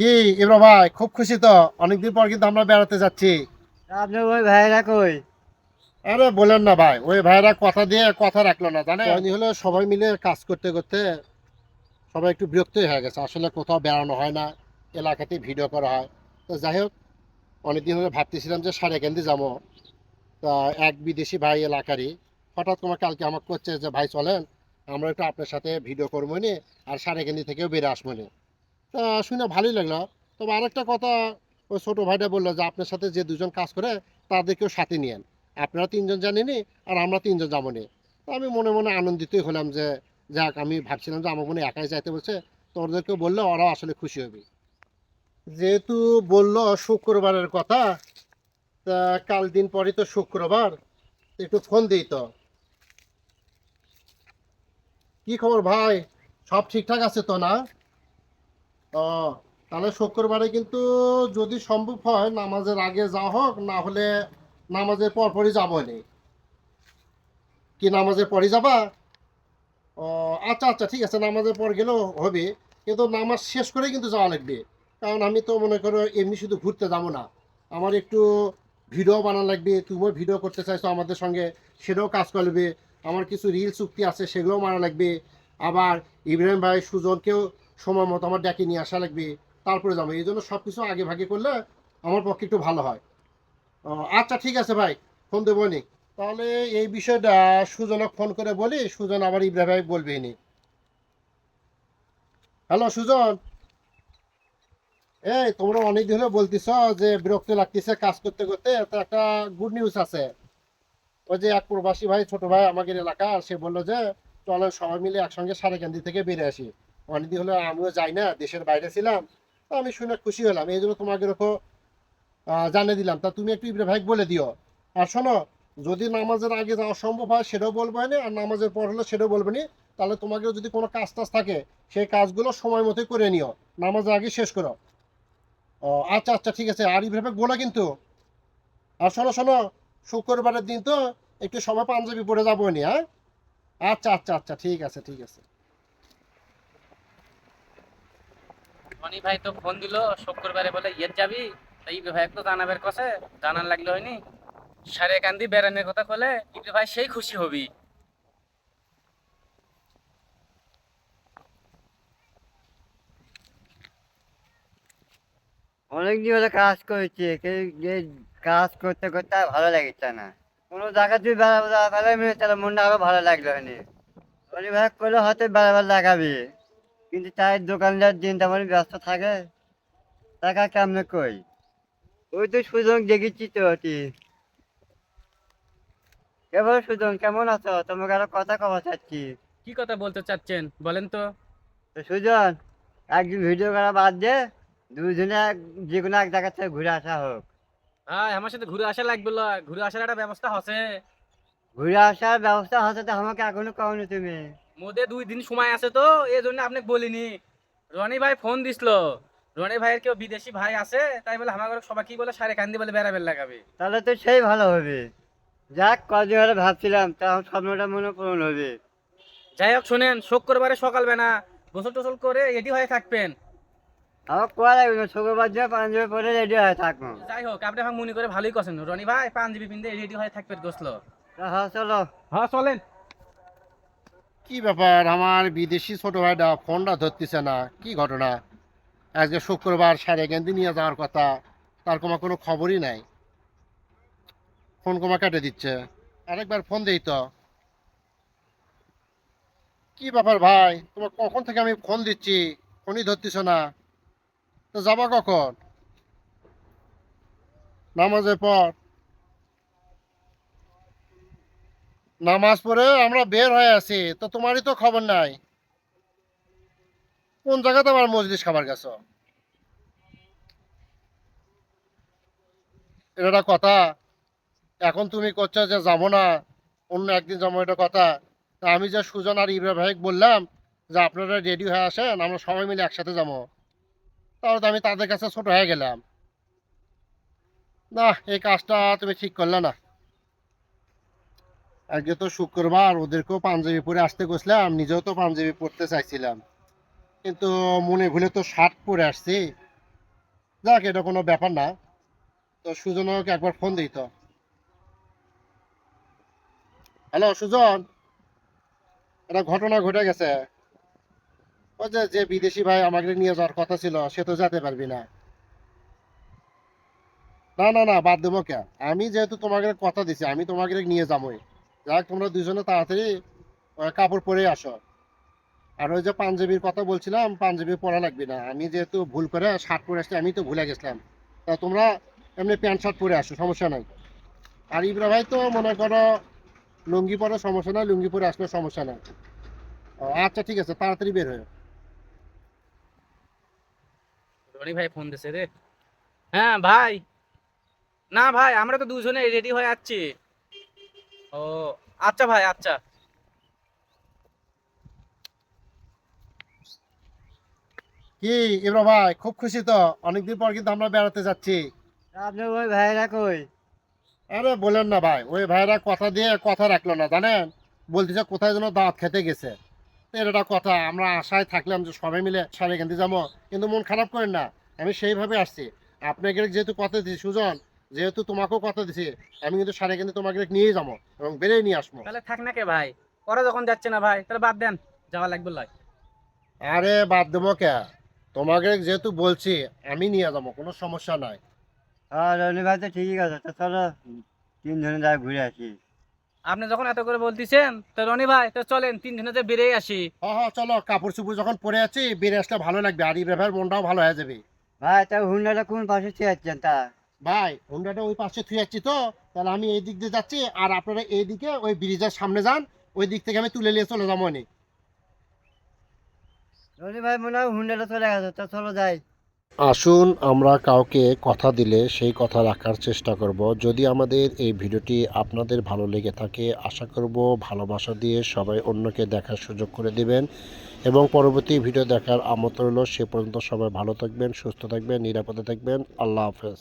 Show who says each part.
Speaker 1: কি ইব্রা ভাই? খুব খুশি তো? অনেকদিন পর কিন্তু আমরা বেড়াতে যাচ্ছি।
Speaker 2: আপনার ওই ভাইরা কই?
Speaker 1: আরে বলেন না ভাই ওই ভাইরা কথা দিয়ে কথা রাখল না জানে হলো সবাই মিলে কাজ করতে করতে সবাই একটু বিরক্তই হয়ে গেছে। আসলে কোথাও বেড়ানো হয় না এলাকাতে ভিডিও করা হয়। তো যাই হোক অনেকদিন হলে ভাবতেছিলাম যে সারেকেন্দি যাব। তা এক বিদেশি ভাই এলাকারই হঠাৎ তোমার কালকে আমাকে করছে যে ভাই চলেন আমরা একটু আপনার সাথে ভিডিও করব নি আর সারেকেন্দি থেকেও বেড়ে আসব নি। তা শুনে ভালোই লাগল। তবে আরেকটা কথা, ওই ছোটো ভাইটা বলল যে, আপনার সাথে যে দুজন কাজ করে, তাদেরকেও সাথে নিয়েন। আপনারা তিনজন জানেনি আর আমরা তিনজন যাব নি তো আমি মনে মনে আনন্দিতই হলাম যে, যাক, আমি ভাবছিলাম যে, আমার মনে একাই যাইতে বলছে। তো ওদেরকে বললে, ওরাও আসলে খুশি হবে। যেহেতু বলল শুক্রবারের কথা, তা কাল দিন পরই তো শুক্রবার, একটু ফোন দিই তো। কি খবর ভাই? সব ঠিকঠাক আছে তো না? তাহলে শুক্রবারে কিন্তু যদি সম্ভব হয় নামাজের আগে যাওয়া হোক, না হলে নামাজের পর পরই যাব নি কি নামাজের পরই যাবা? ও আচ্ছা আচ্ছা ঠিক আছে, নামাজের পর গেলেও হবে, কিন্তু নামাজ শেষ করে কিন্তু যাওয়া লাগবে। কারণ আমি তো মনে করো এমনি শুধু ঘুরতে যাব না। আমার একটু ভিডিও বানানো লাগবে, তুমিও ভিডিও করতে চাইছো আমাদের সঙ্গে, সেটাও কাজ করবে আমার কিছু রিল চুক্তি আছে, সেগুলোও মানা লাগবে। আবার ইব্রাহিম ভাই সুজনকেও সময় মতো আমার ডেকে নিয়ে আসা লাগবে, তারপরে যাব। এই জন্য সব কিছু আগে ভাগে করলে আমার পক্ষে একটু ভালো হয়। আচ্ছা ঠিক আছে ভাই, ফোন দেবো নি তাহলে এই বিষয়টা সুজনক ফোন করে বলি, সুজন আবার ইব্রাহিম ভাই বলবে নি হ্যালো, সুজন। এই, তোমরা অনেকদিন হলে বলতেছ যে বিরক্ত লাগতেছে কাজ করতে করতে একটা গুড নিউজ আছে। ওই যে এক প্রবাসী ভাই, ছোট ভাই আমাদের এলাকা সে বলল যে, চলো সবাই মিলে একসঙ্গে সারেকান্দি থেকে বেরিয়ে আসি। অনেকদিন হলে আমিও যাই না, দেশের বাইরে ছিলাম, তো আমি শুনে খুশি হলাম। এই জন্য তোমাকে এরকম জানিয়ে দিলাম। তা তুমি একটু ইব্রাহিম ভাই বলে দিও। আর শোনো, যদি নামাজের আগে যাওয়া সম্ভব হয়, সেটাও বলব না আর নামাজের পর হলে সেটাও বলব না। তাহলে তোমাকে যদি কোনো কাজ টাজ থাকে, সেই কাজগুলো সময় মতোই করে নিও। নামাজের আগে শেষ করো। ও আচ্ছা আচ্ছা ঠিক আছে। আর ইব্রাহিম বলো কিন্তু। আর শোনো শোনো, শুক্রবারের দিন তো একটু সময় পাঞ্জাবি পরে যাব নি হ্যাঁ? আচ্ছা আচ্ছা আচ্ছা ঠিক আছে ঠিক আছে।
Speaker 3: মনি ভাই তো ফোন দিল, শুক্রবারে বলে ইয়ের যাবি? তাই ইব্রে ভাই তো জানাবের কছে, জানান লাগল হয়নি। সারে কান্দি বেড়ানোর কথা কলে ইব্রে ভাই, সেই খুশি হবি।
Speaker 2: অনেক দিন হলে কাজ করেছি কাজ করতে করতে আর ভালো লাগছে না। কোনো জায়গা তুই মেরে তাহলে মনটা আরও ভালো লাগল হয়নি। ভাই করলে হয়তো বেড়াবার লাগাবি। কিন্তু তাই দোকানদার দিন তেমন ব্যস্ত থাকে টাকা কেমনে কই? ওই তো সুযোগ দেখেছি তো অতি এবার সুজন কেমন আছো? তোমাকে আরও কথা কবা চাচ্ছি
Speaker 3: কি কথা বলতে চাচ্ছেন? বলেন তো।
Speaker 2: সুজন একদিন ভিডিও করা বাদ দে দুজনে এক- যে কোনো এক জায়গা থেকে ঘুরে আসা হোক।
Speaker 3: ভাই আমার সাথে ঘুরে আসা লাগবে। ঘুরে আসার একটা ব্যবস্থা আছে
Speaker 2: ঘুরে আসার ব্যবস্থা হচ্ছে তো আমাকে এখনও কওনি তুমি।
Speaker 3: মোদে দুই দিন সময় আছে তো এই জন্য আপনাকে বলিনি। রনি ভাই ফোন দিছিল রনি ভাইয়ের কেউ বিদেশি ভাই আছে তাই বলে আমার ঘরে সবাই কি বলে সারে কান্দি বলে বেড়াবেন লাগাবে।
Speaker 2: তাহলে তো সেই ভালো হবে। যাক কদিন হলে ভাবছিলাম তা আমার স্বপ্নটা মনে পূরণ হবে।
Speaker 3: যাই হোক শোনেন শুক্রবারে সকালবেলা গোসল টোসল করে রেডি হয়ে থাকবেন।
Speaker 2: আমার কোয়া লাগবে না শুক্রবার দিয়ে পাঞ্জাবি পরে রেডি হয়ে থাকব।
Speaker 3: যাই হোক আপনি আমার মনে করে ভালোই করছেন। রনি ভাই পাঞ্জাবি পিনতে রেডি হয়ে থাকবেন গোসলো।
Speaker 2: হ্যাঁ চলো।
Speaker 3: হ্যাঁ চলেন।
Speaker 1: কি ব্যাপার? আমার বিদেশি ছোট ভাইটা ফোনটা ধরতেছে না। কি ঘটনা? আজকে শুক্রবার সাড়ে গেন্দি নিয়ে যাওয়ার কথা। তার কোনো কোনো খবরই নাই। ফোন কমা কেটে দিচ্ছে। আরেকবার ফোন দেই তো। কি ব্যাপার ভাই? তোমার কখন থেকে আমি ফোন দিচ্ছি? ফোনই ধরতেছ না। তো যাবা কখন? নামাজের পর। নামাজ পড়ে আমরা বের হয়ে আছি তো তোমারই তো খবর নাই। কোন জায়গাতে আমার মজলিস খাবার গেছো? এটা কথা। এখন তুমি করছ যে যাব না, অন্য একদিন যাব এটা কথা। আমি যে সুজন আর ইব্রাহিম ভাইক বললাম যে আপনারা রেডি হয়ে আসেন, আমরা সবাই মিলে একসাথে যাব। তাহলে তো আমি তাদের কাছে ছোট হয়ে গেলাম। না, এই কাজটা তুমি ঠিক করলে না। আজকে তো শুক্রবার ওদেরকেও পাঞ্জাবি পরে আসতে গেছিলাম নিজেও তো পাঞ্জাবি পরতে চাইছিলাম। কিন্তু মনে ভুলে তো শার্ট পরে আসছি। যাক, এটা কোনো ব্যাপার না। তো সুজনকে একবার ফোন দিই তো। হ্যালো, সুজন? একটা ঘটনা ঘটে গেছে। ওই যে যে বিদেশি ভাই আমাকে নিয়ে যাওয়ার কথা ছিল, সে তো যেতে পারবি না। না না না, বাদ দেবো কে? আমি যেহেতু তোমাকে কথা দিছি, আমি তোমাকে নিয়ে যাবোই। যাক, তোমরা দুজনে তাড়াতাড়ি কাপড় পরে আসো। আর ওই যে পাঞ্জাবির কথা বলছিলাম, পাঞ্জাবি পরা লাগবে না। আমি যেহেতু ভুল করে শার্ট পরে আসছি, আমি তো ভুলে গেছিলাম। তা তোমরা এমনি প্যান্ট শার্ট পরে আসো, সমস্যা নাই। আর ইবরা ভাই তো মনে করো, লুঙ্গি পরে সমস্যা নাই, লুঙ্গি পরে আসলে সমস্যা নাই। আচ্ছা ঠিক আছে, তাড়াতাড়ি বের হয়ে
Speaker 3: ভাই ফোন দিছে রে। হ্যাঁ ভাই। না ভাই, আমরা তো দুজনে রেডি হয়ে যাচ্ছি ও আচ্ছা ভাই আচ্ছা।
Speaker 1: কি ইবরা ভাই খুব খুশি তো? অনেকদিন পর কিন্তু আমরা বেড়াতে যাচ্ছি।
Speaker 2: আপনি ওই ভাইরা কই?
Speaker 1: আরে বলেন না ভাই ওই ভাইরা কথা দিয়ে কথা রাখল না জানেন? বলতেছে কোথায় যেন দাঁত খেতে গেছে। তো এর কথা আমরা আশায় থাকলাম যে সবাই মিলে সারে কিনতে যাব কিন্তু মন খারাপ করেন না আমি সেইভাবে আসছি। আপনাকে যেহেতু কথা দিছি সুজন যেহেতু তোমাকেও কথা দিছি আমি কিন্তু সারে কিন্তু তোমাকে নিয়ে যাব এবং বেড়ে নিয়ে আসব।
Speaker 3: তাহলে থাক না কে ভাই? ওরা যখন যাচ্ছে না ভাই তাহলে বাদ দেন যাওয়া লাগবে লয়।
Speaker 1: আরে বাদ দেবো কে? তোমাকে যেহেতু বলছি আমি নিয়ে যাব কোনো সমস্যা নাই।
Speaker 2: হ্যাঁ রনি ভাই তো ঠিকই আছে তো চলো তিনজনে যা ঘুরে আসি।
Speaker 3: আপনি যখন এত করে বলতেছেন তো রনি ভাই তো চলেন তিন দিনে যে বেরিয়ে আসি।
Speaker 1: হ্যাঁ হ্যাঁ চলো কাপড় চুপড় যখন পরে আছি বেড়ে আসলে ভালো লাগবে আর ইব্রাহিমের মনটাও ভালো হয়ে যাবে।
Speaker 2: ভাই তা হুন্ডাটা কোন পাশে চেয়েছেন তা?
Speaker 1: ভাই হুন্ডাটা ওই পাশে থুয়ে যাচ্ছি তো তাহলে আমি এই দিক দিয়ে যাচ্ছি আর আপনারা এই দিকে ওই ব্রিজের সামনে যান ওই দিক থেকে আমি তুলে নিয়ে চলে যাব
Speaker 2: রনি ভাই মনে হয় হুন্ডাটা চলে গেছে তো চলো যাই।
Speaker 1: আসুন আমরা কাউকে কথা দিলে সেই কথা রাখার চেষ্টা করব। যদি আমাদের এই ভিডিওটি আপনাদের ভালো লেগে থাকে আশা করব ভালোবাসা দিয়ে সবাই অন্যকে দেখার সুযোগ করে দিবেন। এবং পরবর্তী ভিডিও দেখার আমন্ত্রণ রইল সে পর্যন্ত সবাই ভালো থাকবেন সুস্থ থাকবেন নিরাপদে থাকবেন। আল্লাহ হাফেজ।